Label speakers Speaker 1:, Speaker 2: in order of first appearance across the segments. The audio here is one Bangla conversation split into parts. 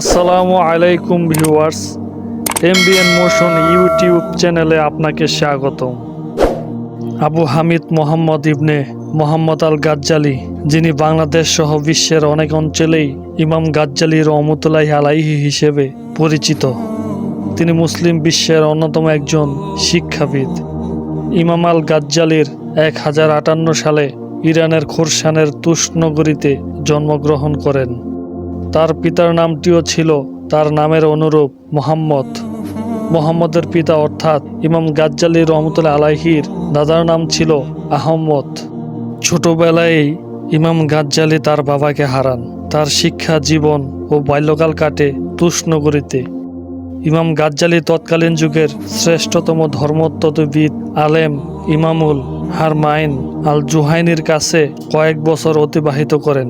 Speaker 1: আসসালামু আলাইকুম ভিউয়ার্স এমবিএন মোশন ইউটিউব চ্যানেলে আপনাকে স্বাগত আবু হামিদ মোহাম্মদ ইবনে মোহাম্মদ আল গাজ্জালি যিনি বাংলাদেশ সহ বিশ্বের অনেক অঞ্চলেই ইমাম গাজ্জালি রহমতুল্লাহ আলাইহি হিসেবে পরিচিত তিনি মুসলিম বিশ্বের অন্যতম একজন শিক্ষাবিদ ইমাম আল গাজ্জালির এক হাজার আটান্ন সালে ইরানের খোরশানের তুষ্ণগরীতে জন্মগ্রহণ করেন তার পিতার নামটিও ছিল তার নামের অনুরূপ মোহাম্মদ মোহাম্মদের পিতা অর্থাৎ ইমাম গাজ্জালি রহমতুল্লাহ আলাহির দাদার নাম ছিল আহম্মদ ছোটবেলায় ইমাম গাজ্জালি তার বাবাকে হারান তার শিক্ষা জীবন ও বাল্যকাল কাটে তুষ্ণগরীতে ইমাম গাজ্জালি তৎকালীন যুগের শ্রেষ্ঠতম ধর্মতত্ত্ববিদ আলেম ইমামুল হারমাইন আল জুহাইনির কাছে কয়েক বছর অতিবাহিত করেন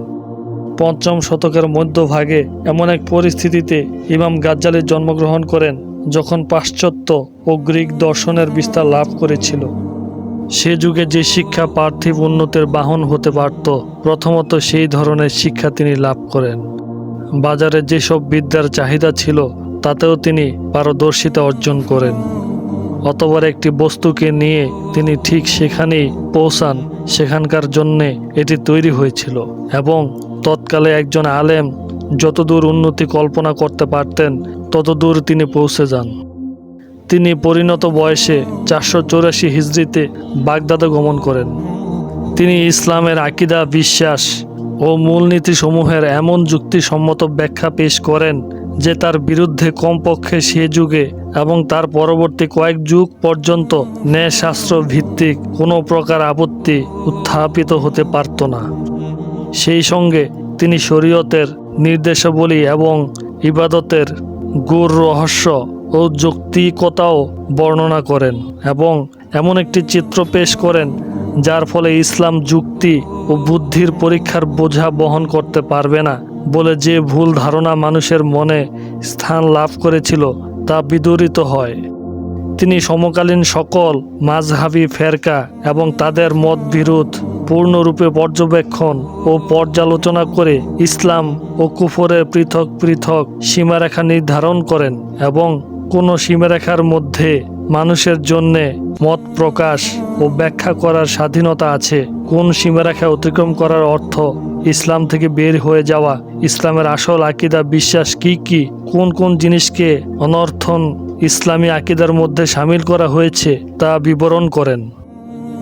Speaker 1: পঞ্চম শতকের মধ্যভাগে এমন এক পরিস্থিতিতে ইমাম গাজ্জালি জন্মগ্রহণ করেন যখন পাশ্চাত্য ও গ্রিক দর্শনের বিস্তার লাভ করেছিল সে যুগে যে শিক্ষা পার্থিব উন্নতির বাহন হতে পারত প্রথমত সেই ধরনের শিক্ষা তিনি লাভ করেন বাজারে যেসব বিদ্যার চাহিদা ছিল তাতেও তিনি পারদর্শিতা অর্জন করেন অতবার একটি বস্তুকে নিয়ে তিনি ঠিক সেখানেই পৌঁছান সেখানকার জন্যে এটি তৈরি হয়েছিল এবং তৎকালে একজন আলেম যতদূর উন্নতি কল্পনা করতে পারতেন ততদূর তিনি পৌঁছে যান তিনি পরিণত বয়সে চারশো চৌরাশি হিজড়িতে বাগদাদা গমন করেন তিনি ইসলামের আকিদা বিশ্বাস ও মূলনীতিসমূহের এমন যুক্তিসম্মত ব্যাখ্যা পেশ করেন যে তার বিরুদ্ধে কমপক্ষে সে যুগে এবং তার পরবর্তী কয়েক যুগ পর্যন্ত ন্যায়শাস্ত্র ভিত্তিক কোনো প্রকার আপত্তি উত্থাপিত হতে পারত না সেই সঙ্গে তিনি শরীয়তের নির্দেশাবলী এবং ইবাদতের গুর রহস্য ও যৌক্তিকতাও বর্ণনা করেন এবং এমন একটি চিত্র পেশ করেন যার ফলে ইসলাম যুক্তি ও বুদ্ধির পরীক্ষার বোঝা বহন করতে পারবে না বলে যে ভুল ধারণা মানুষের মনে স্থান লাভ করেছিল তা বিদরিত হয় তিনি সমকালীন সকল মাঝহাবি ফেরকা এবং তাদের মত বিরোধ পূর্ণরূপে পর্যবেক্ষণ ও পর্যালোচনা করে ইসলাম ও কুফরের পৃথক পৃথক সীমারেখা নির্ধারণ করেন এবং কোনো সীমারেখার মধ্যে মানুষের জন্যে মত প্রকাশ ও ব্যাখ্যা করার স্বাধীনতা আছে কোন সীমারেখা অতিক্রম করার অর্থ ইসলাম থেকে বের হয়ে যাওয়া ইসলামের আসল আকিদা বিশ্বাস কি কি কোন কোন জিনিসকে অনর্থন ইসলামী আকিদার মধ্যে সামিল করা হয়েছে তা বিবরণ করেন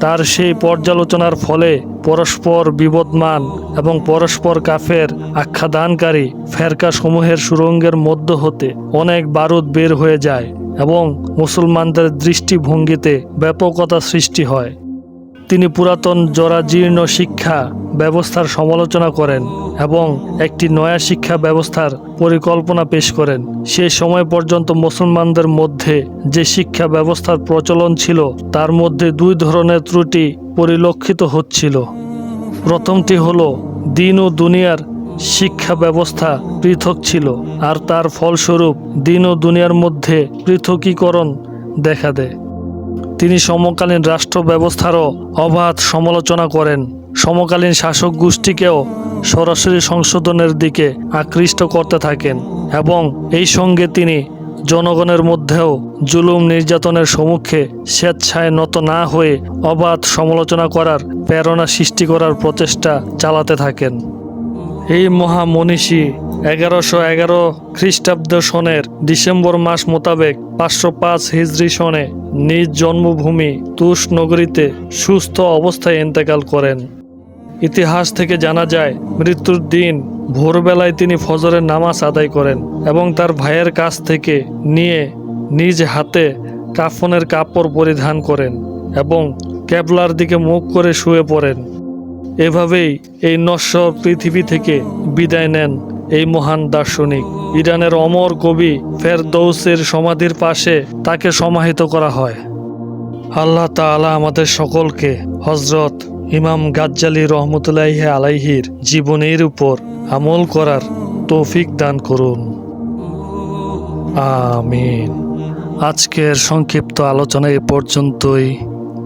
Speaker 1: তার সেই পর্যালোচনার ফলে পরস্পর বিবদমান এবং পরস্পর কাফের আখ্যাদানকারী ফেরকাসমূহের সুরঙ্গের মধ্য হতে অনেক বারুদ বের হয়ে যায় এবং মুসলমানদের দৃষ্টিভঙ্গিতে ব্যাপকতা সৃষ্টি হয় তিনি পুরাতন জরাজীর্ণ শিক্ষা ব্যবস্থার সমালোচনা করেন এবং একটি নয়া শিক্ষা ব্যবস্থার পরিকল্পনা পেশ করেন সে সময় পর্যন্ত মুসলমানদের মধ্যে যে শিক্ষা ব্যবস্থার প্রচলন ছিল তার মধ্যে দুই ধরনের ত্রুটি পরিলক্ষিত হচ্ছিল প্রথমটি হল দিন ও দুনিয়ার শিক্ষা ব্যবস্থা পৃথক ছিল আর তার ফলস্বরূপ দিন ও দুনিয়ার মধ্যে পৃথকীকরণ দেখা দেয় তিনি সমকালীন রাষ্ট্র ব্যবস্থারও অবাধ সমালোচনা করেন সমকালীন শাসক গোষ্ঠীকেও সরাসরি সংশোধনের দিকে আকৃষ্ট করতে থাকেন এবং এই সঙ্গে তিনি জনগণের মধ্যেও জুলুম নির্যাতনের সম্মুখে স্বেচ্ছায় নত না হয়ে অবাধ সমালোচনা করার প্রেরণা সৃষ্টি করার প্রচেষ্টা চালাতে থাকেন এই মহামনীষী এগারোশো এগারো খ্রিস্টাব্দ সনের ডিসেম্বর মাস মোতাবেক পাঁচশো পাঁচ হিজড়ি সনে নিজ জন্মভূমি তুষ নগরীতে সুস্থ অবস্থায় ইন্তেকাল করেন ইতিহাস থেকে জানা যায় মৃত্যুর দিন ভোরবেলায় তিনি ফজরের নামাজ আদায় করেন এবং তার ভাইয়ের কাছ থেকে নিয়ে নিজ হাতে কাফনের কাপড় পরিধান করেন এবং ক্যাবলার দিকে মুখ করে শুয়ে পড়েন এভাবেই এই নশ্বর পৃথিবী থেকে বিদায় নেন এই মহান দার্শনিক ইরানের অমর কবি ফেরদৌসের সমাধির পাশে তাকে সমাহিত করা হয় আল্লাহ তালা আমাদের সকলকে হজরত ইমাম গাজ্জালি রহমতুল্লাহ আলাইহির জীবনের উপর আমল করার তৌফিক দান করুন আমিন আজকের সংক্ষিপ্ত আলোচনা এ পর্যন্তই